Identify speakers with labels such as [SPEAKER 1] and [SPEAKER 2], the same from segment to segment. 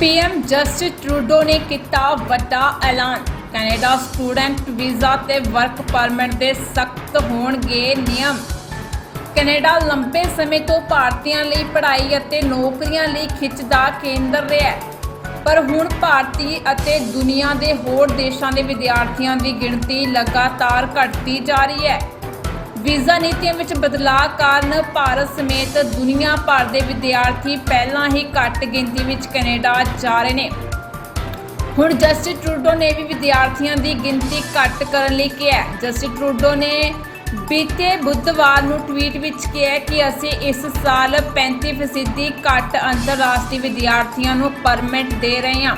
[SPEAKER 1] PM justice Trudeau ਨੇ ਕੀਤਾ ਵੱਡਾ ਐਲਾਨ। ਕੈਨੇਡਾ ਸਟੂਡੈਂਟ ਵੀਜ਼ਾ ਤੇ ਵਰਕ ਪਰਮਿਟ ਦੇ ਸਖਤ ਹੋਣਗੇ ਨਿਯਮ। ਕੈਨੇਡਾ ਲੰਬੇ ਸਮੇਂ ਤੋਂ ਭਾਰਤੀਆਂ ਲਈ ਪੜ੍ਹਾਈ ਅਤੇ ਨੌਕਰੀਆਂ ਲਈ ਖਿੱਚ ਦਾ ਕੇਂਦਰ ਰਿਹਾ ਹੈ। ਪਰ ਹੁਣ ਭਾਰਤੀ ਅਤੇ ਦੁਨੀਆ ਦੇ ਹੋਰ ਦੇਸ਼ਾਂ ਦੇ ਵਿਦਿਆਰਥੀਆਂ ਦੀ ਗਿਣਤੀ ਲਗਾਤਾਰ ਘਟਦੀ ਜਾ ਰਹੀ ਹੈ। ਵੀਜ਼ਾ ਨੀਤੀਆਂ ਵਿੱਚ ਬਦਲਾਅ ਕਾਰਨ ਭਾਰਤ ਸਮੇਤ ਦੁਨੀਆ ਭਰ ਦੇ ਵਿਦਿਆਰਥੀ ਪਹਿਲਾਂ ਹੀ ਘੱਟ ਗਿਣਤੀ ਵਿੱਚ ਕੈਨੇਡਾ ਜਾ ਰਹੇ ਨੇ। ਹੁਣ ਜਸਟਿਸ ਟਰੂਡੋ ਨੇ ਵੀ ਵਿਦਿਆਰਥੀਆਂ ਦੀ ਗਿਣਤੀ ਘੱਟ ਕਰਨ ਲਈ ਕਿਹਾ ਜਸਟਿਸ ਟਰੂਡੋ ਨੇ ਬੀਤੇ ਬੁੱਧਵਾਰ ਨੂੰ ਟਵੀਟ ਵਿੱਚ ਕਿਹਾ ਕਿ ਅਸੀਂ ਇਸ ਸਾਲ 35% ਘੱਟ ਅੰਤਰਰਾਸ਼ਟਰੀ ਵਿਦਿਆਰਥੀਆਂ ਨੂੰ ਪਰਮਿਟ ਦੇ ਰਹੇ ਹਾਂ।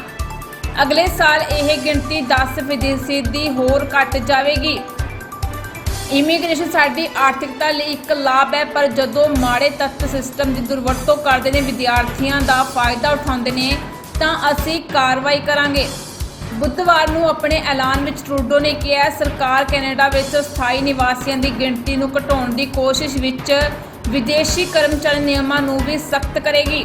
[SPEAKER 1] ਅਗਲੇ ਸਾਲ ਇਹ ਗਿਣਤੀ 10% ਹੋਰ ਘਟ ਜਾਵੇਗੀ। ਇਮੀਗ੍ਰੇਸ਼ਨ ਸਾਡੀ ਆਰਥਿਕਤਾ ਲਈ ਇੱਕ ਲਾਭ ਹੈ, ਪਰ ਜਦੋਂ ਮਾੜੇ ਤੱਤ ਸਿਸਟਮ ਦੀ ਦੁਰਵਰਤੋਂ ਕਰਦੇ ਨੇ, ਵਿਦਿਆਰਥੀਆਂ ਦਾ ਫਾਇਦਾ ਉਠਾਉਂਦੇ ਨੇ, ਤਾਂ ਅਸੀਂ ਕਾਰਵਾਈ ਕਰਾਂਗੇ। ਬੁੱਧਵਾਰ ਨੂੰ ਆਪਣੇ ਐਲਾਨ ਵਿੱਚ ਟਰੂਡੋ ਨੇ ਕਿਹਾ, ਸਰਕਾਰ ਕੈਨੇਡਾ ਵਿੱਚ ਸਥਾਈ ਨਿਵਾਸੀਆਂ ਦੀ ਗਿਣਤੀ ਨੂੰ ਘਟਾਉਣ ਦੀ ਕੋਸ਼ਿਸ਼ ਵਿੱਚ ਵਿਦੇਸ਼ੀ ਕਰਮਚਾਰੀ ਨਿਯਮਾਂ ਨੂੰ ਵੀ ਸਖਤ ਕਰੇਗੀ।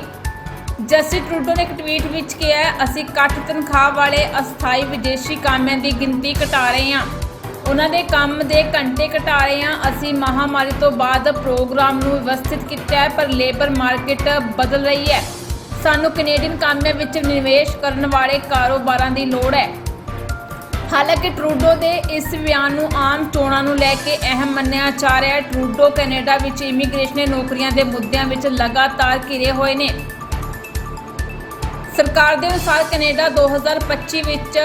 [SPEAKER 1] ਜਸਟਿਸ ਟਰੂਡੋ ਨੇ ਇੱਕ ਟਵੀਟ ਵਿੱਚ ਕਿਹਾ, ਅਸੀਂ ਘੱਟ ਤਨਖਾਹ ਵਾਲੇ ਅਸਥਾਈ ਵਿਦੇਸ਼ੀ ਕਾਮਿਆਂ ਦੀ ਗਿਣਤੀ ਘਟਾ ਰਹੇ ਹਾਂ। ਉਹਨਾਂ ਦੇ ਕੰਮ ਦੇ ਘੰਟੇ ਘਟਾ ਰਹੇ ਹਾਂ ਅਸੀਂ ਮਹਾਮਾਰੀ ਤੋਂ ਬਾਅਦ ਪ੍ਰੋਗਰਾਮ ਨੂੰ ਵਿਵਸਥਿਤ ਕੀਤਾ ਹੈ, ਪਰ ਲੇਬਰ ਮਾਰਕੀਟ ਬਦਲ ਰਹੀ ਹੈ। ਸਾਨੂੰ ਕੈਨੇਡੀਅਨ ਕਾਮਿਆਂ ਵਿੱਚ ਨਿਵੇਸ਼ ਕਰਨ ਵਾਲੇ ਕਾਰੋਬਾਰਾਂ ਦੀ ਲੋੜ ਹੈ। ਹਾਲਾਂਕਿ ਟਰੂਡੋ ਦੇ ਇਸ ਬਿਆਨ ਨੂੰ ਆਮ ਚੋਣਾਂ ਨੂੰ ਲੈ ਕੇ ਅਹਿਮ ਮੰਨਿਆ ਜਾ ਰਿਹਾ ਹੈ। ਟਰੂਡੋ ਕੈਨੇਡਾ ਵਿੱਚ ਇਮੀਗ੍ਰੇਸ਼ਨ ਨੌਕਰੀਆਂ ਦੇ ਮੁੱਦਿਆਂ ਵਿੱਚ ਲਗਾਤਾਰ ਘਿਰੇ ਹੋਏ ਨੇ। ਸਰਕਾਰ ਦੇ ਅਨੁਸਾਰ ਕੈਨੇਡਾ 2025 ਵਿੱਚ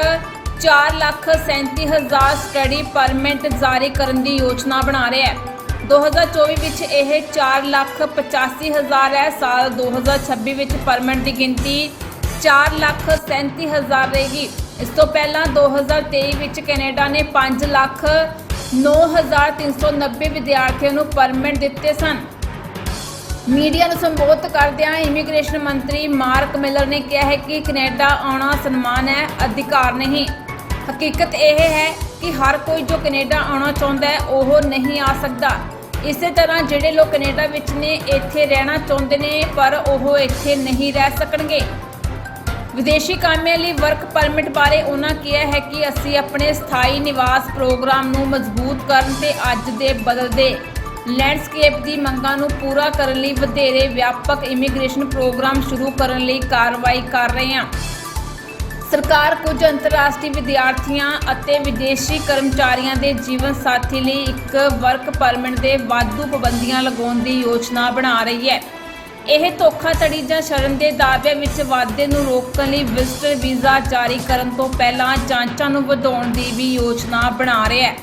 [SPEAKER 1] 4,37,000 ਸਟੱਡੀ ਪਰਮਿਟ ਜਾਰੀ ਕਰਨ ਦੀ ਯੋਜਨਾ ਬਣਾ ਰਿਹਾ ਹੈ। 2024 ਵਿੱਚ ਇਹ 4,85,000 ਹੈ। ਸਾਲ 2026 ਵਿੱਚ ਪਰਮਿਟ ਦੀ ਗਿਣਤੀ 4,37,000 ਰਹੇਗੀ। ਇਸ ਤੋਂ ਪਹਿਲਾਂ 2023 ਵਿੱਚ ਕੈਨੇਡਾ ਨੇ 5,09,390 ਵਿਦਿਆਰਥੀਆਂ ਨੂੰ ਪਰਮਿਟ ਦਿੱਤੇ ਸਨ। ਮੀਡੀਆ ਨੂੰ ਸੰਬੋਧਿਤ ਕਰਦਿਆਂ ਇਮੀਗ੍ਰੇਸ਼ਨ ਮੰਤਰੀ ਮਾਰਕ ਮਿਲਰ ਨੇ ਕਿਹਾ ਹੈ ਕਿ ਕੈਨੇਡਾ ਆਉਣਾ ਸਨਮਾਨ ਹੈ ਅਧਿਕਾਰ ਨਹੀਂ। ਹਕੀਕਤ ਇਹ ਹੈ ਕਿ ਹਰ ਕੋਈ ਜੋ ਕੈਨੇਡਾ ਆਉਣਾ ਚਾਹੁੰਦਾ ਹੈ, ਉਹ ਨਹੀਂ ਆ ਸਕਦਾ। ਇਸੇ ਤਰ੍ਹਾਂ ਜਿਹੜੇ ਲੋਕ ਕੈਨੇਡਾ ਵਿੱਚ ਨੇ, ਇੱਥੇ ਰਹਿਣਾ ਚਾਹੁੰਦੇ ਨੇ, ਪਰ ਉਹ ਇੱਥੇ ਨਹੀਂ ਰਹਿ ਸਕਣਗੇ। ਵਿਦੇਸ਼ੀ ਕਾਮਿਆਂ ਲਈ ਵਰਕ ਪਰਮਿਟ ਬਾਰੇ ਉਹਨਾਂ ਕਿਹਾ ਹੈ ਕਿ ਅਸੀਂ ਆਪਣੇ ਸਥਾਈ ਨਿਵਾਸ ਪ੍ਰੋਗਰਾਮ ਨੂੰ ਮਜ਼ਬੂਤ ਕਰਨ ਤੇ ਅੱਜ ਦੇ ਬਦਲਦੇ ਲੈਂਡਸਕੇਪ ਦੀ ਮੰਗਾਂ ਨੂੰ ਪੂਰਾ ਕਰਨ ਲਈ ਵਧੇਰੇ ਵਿਆਪਕ ਇਮੀਗ੍ਰੇਸ਼ਨ ਪ੍ਰੋਗਰਾਮ ਸ਼ੁਰੂ ਕਰਨ ਲਈ ਕਾਰਵਾਈ ਕਰ ਰਹੇ ਹਾਂ। ਸਰਕਾਰ ਕੁਝ ਅੰਤਰਰਾਸ਼ਟਰੀ ਵਿਦਿਆਰਥੀਆਂ ਅਤੇ ਵਿਦੇਸ਼ੀ ਕਰਮਚਾਰੀਆਂ ਦੇ ਜੀਵਨ ਸਾਥੀ ਲਈ ਇੱਕ ਵਰਕ ਪਰਮਿਟ ਦੇ ਵਾਧੂ ਪਾਬੰਦੀਆਂ ਲਗਾਉਣ ਦੀ ਯੋਜਨਾ ਬਣਾ ਰਹੀ ਹੈ। ਇਹ ਧੋਖਾਧੜੀ ਜਾਂ ਸ਼ਰਮ ਦੇ ਦਾਅਵਿਆਂ ਵਿੱਚ ਵਾਧੇ ਨੂੰ ਰੋਕਣ ਲਈ ਵਿਜ਼ਟਰ ਵੀਜ਼ਾ ਜਾਰੀ ਕਰਨ ਤੋਂ ਪਹਿਲਾਂ ਜਾਂਚਾਂ ਨੂੰ ਵਧਾਉਣ ਦੀ ਵੀ ਯੋਜਨਾ ਬਣਾ ਰਿਹਾ ਹੈ।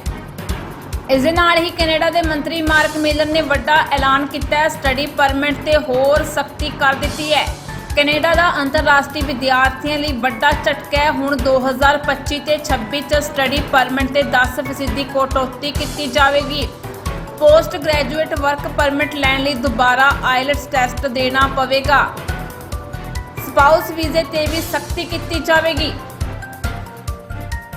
[SPEAKER 1] ਇਸ ਦੇ ਨਾਲ ਹੀ ਕੈਨੇਡਾ ਦੇ ਮੰਤਰੀ ਮਾਰਕ ਮਿਲਰ ਨੇ ਵੱਡਾ ਐਲਾਨ ਕੀਤਾ ਹੈ। ਸਟੱਡੀ ਪਰਮਿਟ ਤੇ ਹੋਰ ਸਖਤੀ ਕਰ ਦਿੱਤੀ ਹੈ। ਕੈਨੇਡਾ ਦਾ ਅੰਤਰਰਾਸ਼ਟਰੀ ਵਿਦਿਆਰਥੀਆਂ ਲਈ ਵੱਡਾ ਝਟਕਾ ਹੈ। ਹੁਣ 2025 ਤੇ 26 ਚ ਸਟੱਡੀ ਪਰਮਿਟ ਤੇ 10% ਦੀ ਕਟੌਤੀ ਕੀਤੀ ਜਾਵੇਗੀ। ਪੋਸਟ ਗ੍ਰੈਜੂਏਟ ਵਰਕ ਪਰਮਿਟ ਲੈਣ ਲਈ ਦੁਬਾਰਾ ਆਇਲਟਸ ਟੈਸਟ ਦੇਣਾ ਪਵੇਗਾ। ਸਪਾਊਸ ਵੀਜ਼ੇ ਤੇ ਵੀ ਸਖਤੀ ਕੀਤੀ ਜਾਵੇਗੀ।